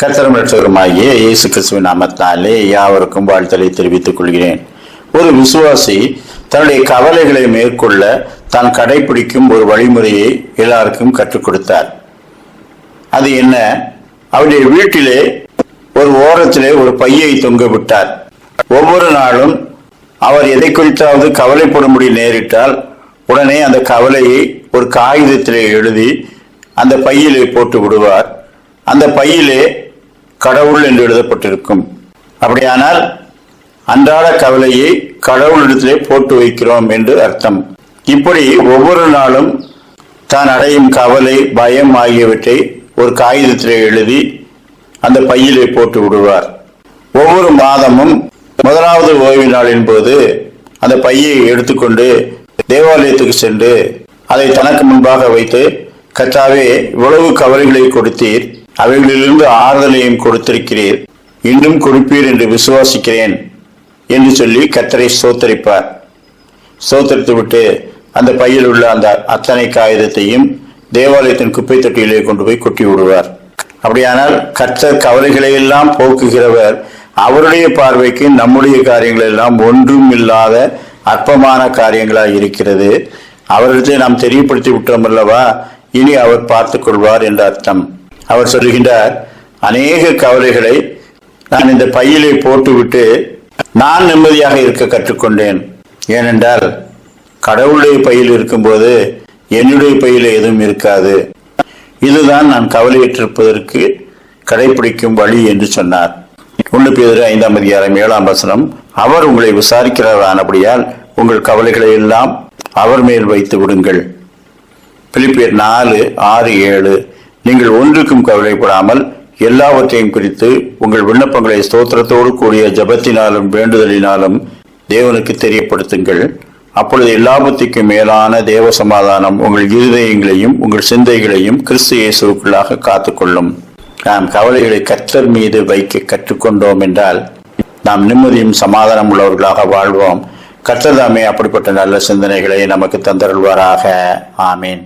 கர்த்தரும் இயேசு கிறிஸ்துவின் நாமத்தாலே யாவருக்கும் வாழ்த்தலை தெரிவித்துக் கொள்கிறேன். ஒரு விசுவாசி தன்னுடைய கவலைகளை மேற்கொள்ள தான் கடைபிடிக்கும் ஒரு வழிமுறையை எல்லாருக்கும் கற்றுக் கொடுத்தார். அது என்ன? அவருடைய வீட்டிலே ஒரு ஓரத்திலே ஒரு பையை தொங்க விட்டார். ஒவ்வொரு நாளும் அவர் எதை குறித்தாவது கவலைப்படும்படி நேரிட்டால் உடனே அந்த கவலையை ஒரு காகிதத்திலே எழுதி அந்த பையிலே போட்டு விடுவார். அந்த பையிலே கடவுள் என்று எழுதப்பட்டிருக்கும். அப்படியானால் அன்றாட கவலையை கடவுளிடத்திலே போட்டு வைக்கிறோம் என்று அர்த்தம். இப்படி ஒவ்வொரு நாளும் தான் அடையும் கவலை பயம் ஆகியவற்றை ஒரு காகிதத்திலே எழுதி அந்த பையிலே போட்டு விடுவார். ஒவ்வொரு மாதமும் முதலாவது ஓய்வு நாளின் போது அந்த பையை எடுத்துக்கொண்டு தேவாலயத்துக்கு சென்று அதை தனக்கு முன்பாக வைத்து கத்தாவே இவ்வளவு கவலைகளை கொடுத்தீர். அவைகளிலிருந்து ஆறுதலையும் கொடுத்திருக்கிறீர். இன்னும் கொடுப்பீர் என்று விசுவாசிக்கிறேன் என்று சொல்லி கத்தரை சோத்தரிப்பார் சோத்தரித்து விட்டு அந்த பையில் உள்ள அந்த அத்தனை காகிதத்தையும் தேவாலயத்தின் குப்பை தொட்டியிலே கொண்டு போய் கொட்டி விடுவார். அப்படியானால் கர்த்தர் கவலைகளை எல்லாம் போக்குகிறவர் அவருடைய பார்வைக்கு நம்முடைய காரியங்கள் எல்லாம் ஒன்றும் இல்லாத அற்பமான காரியங்களாக இருக்கிறது. அவரிடத்தை நாம் தெரியப்படுத்தி விட்டோம் அல்லவா? இனி அவர் பார்த்துக் கொள்வார் என்ற அர்த்தம். அவர் சொல்லுகின்றார் அநேக கவலைகளை நான் இந்த பையிலே போட்டுவிட்டு நான் நிம்மதியாக இருக்க கற்றுக்கொண்டேன். ஏனென்றால் கடவுளுடைய பையில் இருக்கும்போது என்னுடைய பையில் எதுவும் இருக்காது. இதுதான் நான் கவலையற்றிருப்பதற்கு கடைபிடிக்கும் வழி என்று சொன்னார். ஒன்று பேர் ஐந்தாம் அதிகாரம் ஏழாம் வசனம் அவர் உங்களை விசாரிக்கிறவரானபடியால் உங்கள் கவலைகளை எல்லாம் அவர் மேல் வைத்து விடுங்கள். பிலிப்பியர் நாலு ஆறு ஏழு நீங்கள் ஒன்றுக்கும் கவலைப்படாமல் எல்லாவற்றையும் குறித்து உங்கள் விண்ணப்பங்களை ஸ்தோத்திரத்தோடு கூடிய ஜபத்தினாலும் வேண்டுதலினாலும் தேவனுக்கு தெரியப்படுத்துங்கள். அப்பொழுது எல்லாவற்றுக்கும் மேலான தேவ சமாதானம் உங்கள் இருதயங்களையும் உங்கள் சிந்தைகளையும் கிறிஸ்து இயேசுக்குள்ளாக காத்துக்கொள்ளும். நாம் கவலைகளை கற்றர் மீது வைக்க கற்றுக்கொண்டோம் என்றால் நாம் நிம்மதியும் சமாதானம் உள்ளவர்களாக வாழ்வோம். கற்றதாமே தாமே அப்படிப்பட்ட நல்ல சிந்தனைகளை நமக்கு தந்தருள்வாராக. ஆமீன்.